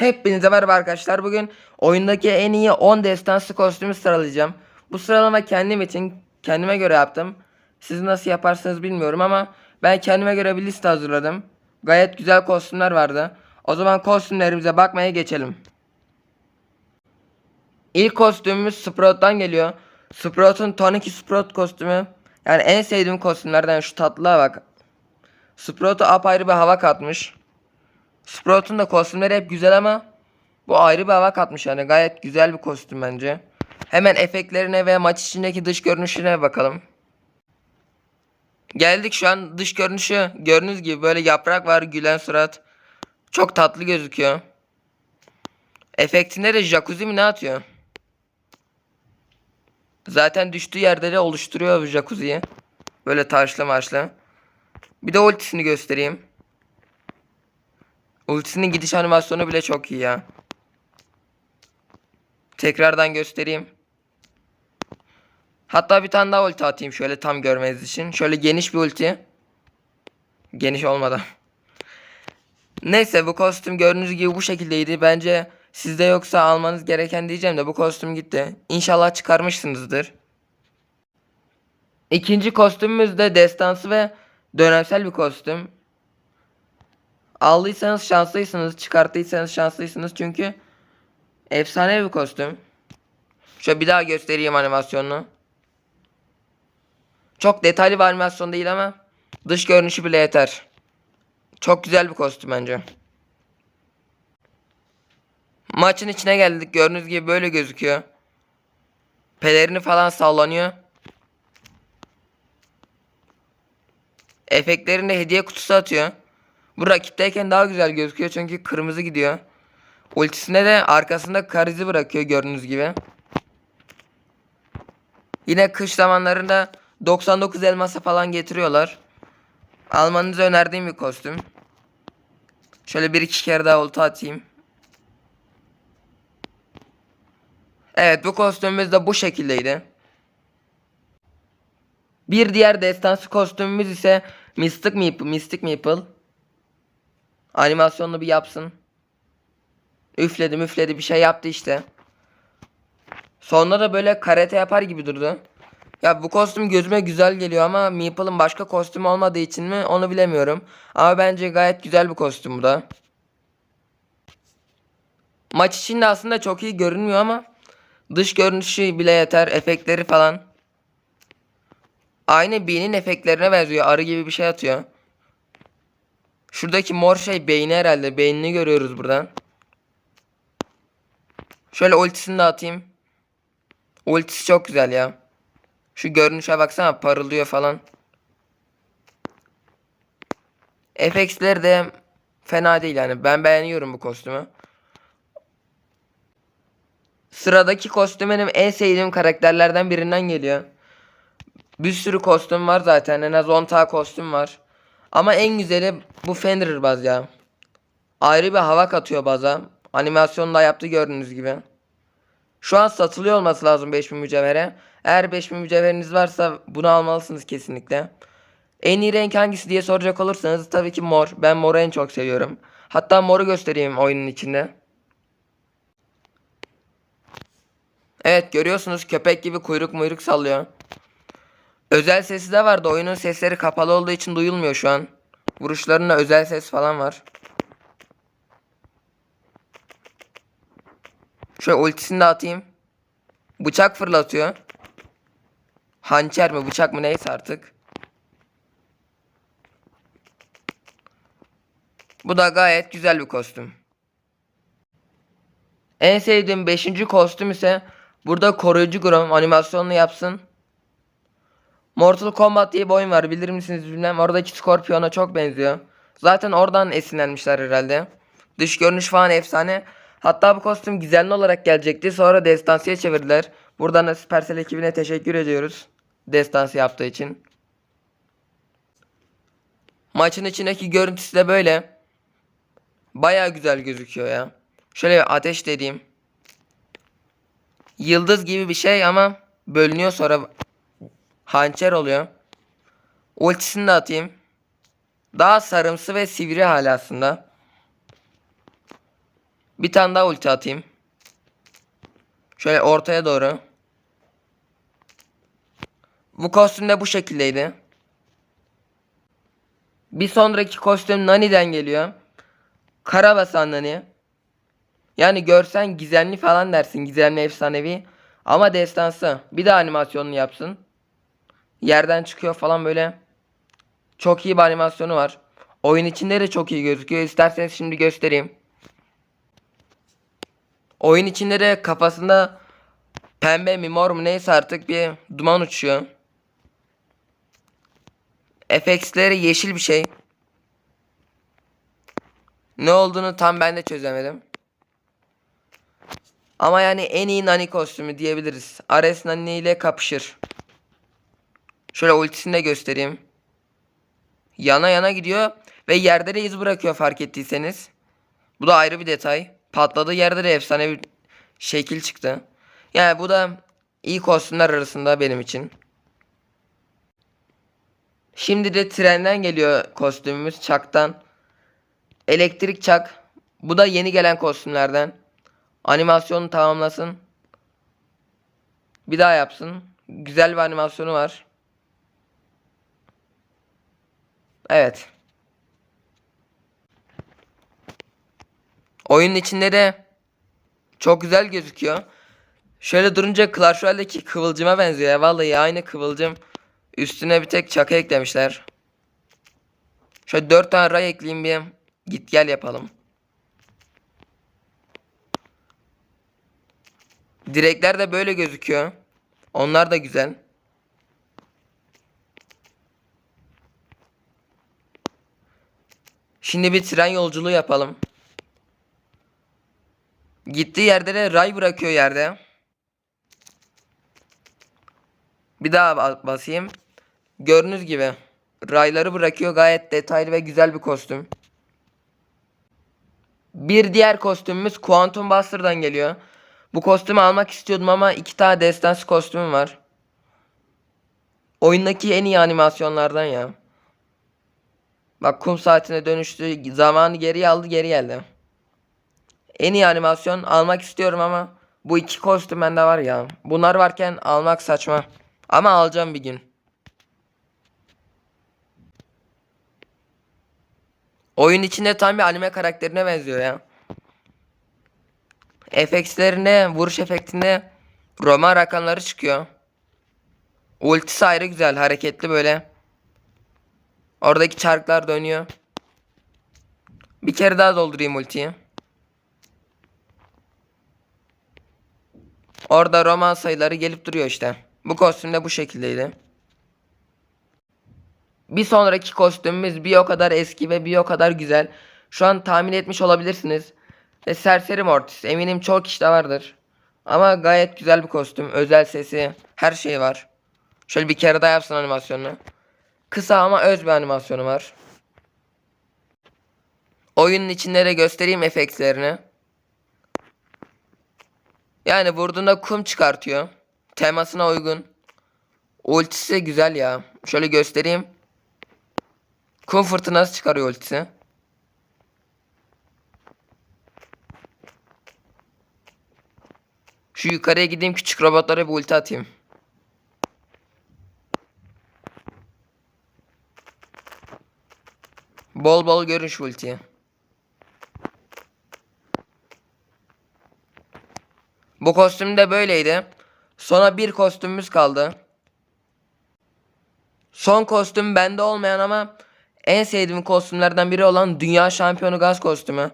Hepinize merhaba arkadaşlar. Bugün oyundaki en iyi 10 destansı kostümü sıralayacağım. Bu sıralama kendim için kendime göre yaptım. Siz nasıl yaparsınız bilmiyorum ama ben kendime göre bir liste hazırladım. Gayet güzel kostümler vardı. O zaman kostümlerimize bakmaya geçelim. İlk kostümümüz Sprout'tan geliyor. Sprout'un Tonic Sprout kostümü. Yani en sevdiğim kostümlerden şu tatlılığa bak. Sprout'a apayrı bir hava katmış. Sprout'un da kostümleri hep güzel ama bu ayrı bir hava katmış yani gayet güzel bir kostüm bence. Hemen efektlerine ve maç içindeki dış görünüşüne bakalım. Geldik şu an dış görünüşü gördüğünüz gibi böyle yaprak var gülen surat. Çok tatlı gözüküyor. Efektinde de jacuzzi mi ne atıyor? Zaten düştüğü yerde de oluşturuyor jacuzziyi. Böyle taşlı maçlı. Bir de ultisini göstereyim. Ultisinin gidiş animasyonu bile çok iyi ya. Tekrardan göstereyim. Hatta bir tane daha ulti atayım şöyle tam görmeniz için. Şöyle geniş bir ulti. Geniş olmadı. Neyse bu kostüm gördüğünüz gibi bu şekildeydi. Bence sizde yoksa almanız gereken diyeceğim de bu kostüm gitti. İnşallah çıkarmışsınızdır. İkinci kostümümüz de destansı ve dönemsel bir kostüm. Aldıysanız şanslıysanız, çıkarttıysanız şanslısınız çünkü efsane bir kostüm. Şöyle bir daha göstereyim animasyonunu. Çok detaylı bir animasyon değil ama dış görünüşü bile yeter. Çok güzel bir kostüm bence. Maçın içine geldik. Gördüğünüz gibi böyle gözüküyor. Pelerini falan sallanıyor. Efektlerinde hediye kutusu atıyor. Bu rakipteyken daha güzel gözüküyor çünkü kırmızı gidiyor. Ultisine de arkasında karizi bırakıyor gördüğünüz gibi. Yine kış zamanlarında 99 elmasa falan getiriyorlar. Almanızı önerdiğim bir kostüm. Şöyle bir iki kere daha ulti atayım. Evet bu kostümümüz de bu şekildeydi. Bir diğer destansı kostümümüz ise Mystic Meeple. Mystic Meeple. Animasyonunu bir yapsın. Üfledi müfledi bir şey yaptı işte. Sonra da böyle karate yapar gibi durdu. Ya bu kostüm gözüme güzel geliyor ama Meeple'ın başka kostümü olmadığı için mi onu bilemiyorum. Ama bence gayet güzel bir kostüm bu da. Maç içinde aslında çok iyi görünmüyor ama dış görünüşü bile yeter. Efektleri falan. Aynı Bean'in efektlerine benziyor. Arı gibi bir şey atıyor. Şuradaki mor şey beyni herhalde. Beynini görüyoruz buradan. Şöyle ultisini de atayım. Ultisi çok güzel ya. Şu görünüşe baksana parıldıyor falan. FX'leri de fena değil yani. Ben beğeniyorum bu kostümü. Sıradaki kostüm benim en sevdiğim karakterlerden birinden geliyor. Bir sürü kostüm var zaten. En az 10 tane kostüm var. Ama en güzeli bu Fenrir baz ya. Ayrı bir hava katıyor baza. Animasyonu da yaptı gördüğünüz gibi. Şu an satılıyor olması lazım 5000 mücevhere. Eğer 5000 mücevheriniz varsa bunu almalısınız kesinlikle. En iyi renk hangisi diye soracak olursanız tabii ki mor. Ben moru en çok seviyorum. Hatta moru göstereyim oyunun içinde. Evet görüyorsunuz köpek gibi kuyruk muyruk sallıyor. Özel sesi de vardı. Oyunun sesleri kapalı olduğu için duyulmuyor şu an. Vuruşlarında özel ses falan var. Şöyle ultisini de atayım. Bıçak fırlatıyor. Hançer mi bıçak mı neyse artık. Bu da gayet güzel bir kostüm. En sevdiğim 5. kostüm ise burada koruyucu Grom animasyonunu yapsın. Mortal Kombat diye bir oyun var bilir misiniz bilmem. Oradaki Scorpion'a çok benziyor. Zaten oradan esinlenmişler herhalde. Dış görünüş falan efsane. Hatta bu kostüm gizemli olarak gelecekti. Sonra destansiye çevirdiler. Buradan da Supercell ekibine teşekkür ediyoruz. Destansı yaptığı için. Maçın içindeki görüntüsü de böyle. Baya güzel gözüküyor ya. Şöyle bir ateş dediğim. Yıldız gibi bir şey ama bölünüyor sonra hançer oluyor. Ultisini de atayım. Daha sarımsı ve sivri hali aslında. Bir tane daha ulti atayım. Şöyle ortaya doğru. Bu kostüm de bu şekildeydi. Bir sonraki kostüm Nani'den geliyor. Karabasan Nani. Yani görsen gizemli falan dersin. Gizemli efsanevi. Ama destansı. Bir de animasyonunu yapsın. Yerden çıkıyor falan böyle. Çok iyi bir animasyonu var. Oyun içinde de çok iyi gözüküyor. İsterseniz şimdi göstereyim. Oyun içinde de kafasında pembe mi mor mu neyse artık bir duman uçuyor. FX'leri yeşil bir şey. Ne olduğunu tam ben de çözemedim. Ama yani en iyi Nani kostümü diyebiliriz. Ares Nani ile kapışır. Şöyle ultisini de göstereyim. Yana yana gidiyor ve yerde de iz bırakıyor fark ettiyseniz. Bu da ayrı bir detay. Patladığı yerde de efsane bir şekil çıktı. Yani bu da iyi kostümler arasında benim için. Şimdi de trenden geliyor kostümümüz Çak'tan. Elektrik Çak. Bu da yeni gelen kostümlerden. Animasyonu tamamlasın. Bir daha yapsın. Güzel bir animasyonu var. Evet. Oyunun içinde de çok güzel gözüküyor. Şöyle durunca Clash Royale'deki kıvılcıma benziyor ya. Vallahi aynı kıvılcım. Üstüne bir tek çaka eklemişler. Şöyle 4 tane ray ekleyeyim bir git gel yapalım. Direkler de böyle gözüküyor. Onlar da güzel. Şimdi bir tren yolculuğu yapalım. Gittiği yerde de ray bırakıyor yerde. Bir daha ba- basayım. Gördüğünüz gibi rayları bırakıyor. Gayet detaylı ve güzel bir kostüm. Bir diğer kostümümüz Quantum Buster'dan geliyor. Bu kostümü almak istiyordum ama iki tane destansı kostümüm var. Oyundaki en iyi animasyonlardan ya. Bak kum saatine dönüştü. Zamanı geriye aldı geri geldi. En iyi animasyon almak istiyorum ama bu iki kostüm bende var ya. Bunlar varken almak saçma. Ama alacağım bir gün. Oyun içinde tam bir anime karakterine benziyor ya. FX'lerinde, vuruş efektinde Roma rakamları çıkıyor. Ultisi ayrı güzel, hareketli böyle. Oradaki çarklar dönüyor. Bir kere daha doldurayım ultiyi. Orada roman sayıları gelip duruyor işte. Bu kostüm de bu şekildeydi. Bir sonraki kostümümüz bir o kadar eski ve bir o kadar güzel. Şu an tahmin etmiş olabilirsiniz. Ve Serseri Mortis. Eminim çok kişide vardır. Ama gayet güzel bir kostüm. Özel sesi. Her şey var. Şöyle bir kere daha yapsın animasyonunu. Kısa ama öz bir animasyonu var. Oyunun içinde de göstereyim efektlerini. Yani vurduğunda kum çıkartıyor. Temasına uygun. Ultisi güzel ya. Şöyle göstereyim. Kum fırtınası çıkarıyor ultisi. Şu yukarıya gideyim küçük robotlara bir ulti atayım. Bol bol görün şu ultiyi. Bu kostüm de böyleydi. Sonra bir kostümümüz kaldı. Son kostüm bende olmayan ama en sevdiğim kostümlerden biri olan Dünya Şampiyonu Gaz kostümü.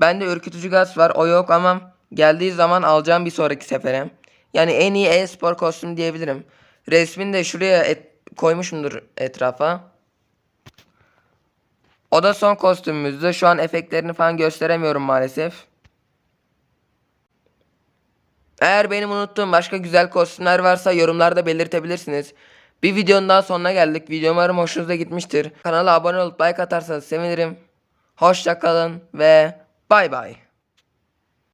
Bende ürkütücü gaz var o yok ama geldiği zaman alacağım bir sonraki sefere. Yani en iyi e-spor kostüm diyebilirim. Resmini de şuraya et, koymuşumdur etrafa. O da son kostümümüzdü. Şu an efektlerini falan gösteremiyorum maalesef. Eğer benim unuttuğum başka güzel kostümler varsa yorumlarda belirtebilirsiniz. Bir videonun daha sonuna geldik. Video umarım hoşunuza gitmiştir. Kanala abone olup like atarsanız sevinirim. Hoşçakalın ve bay bay.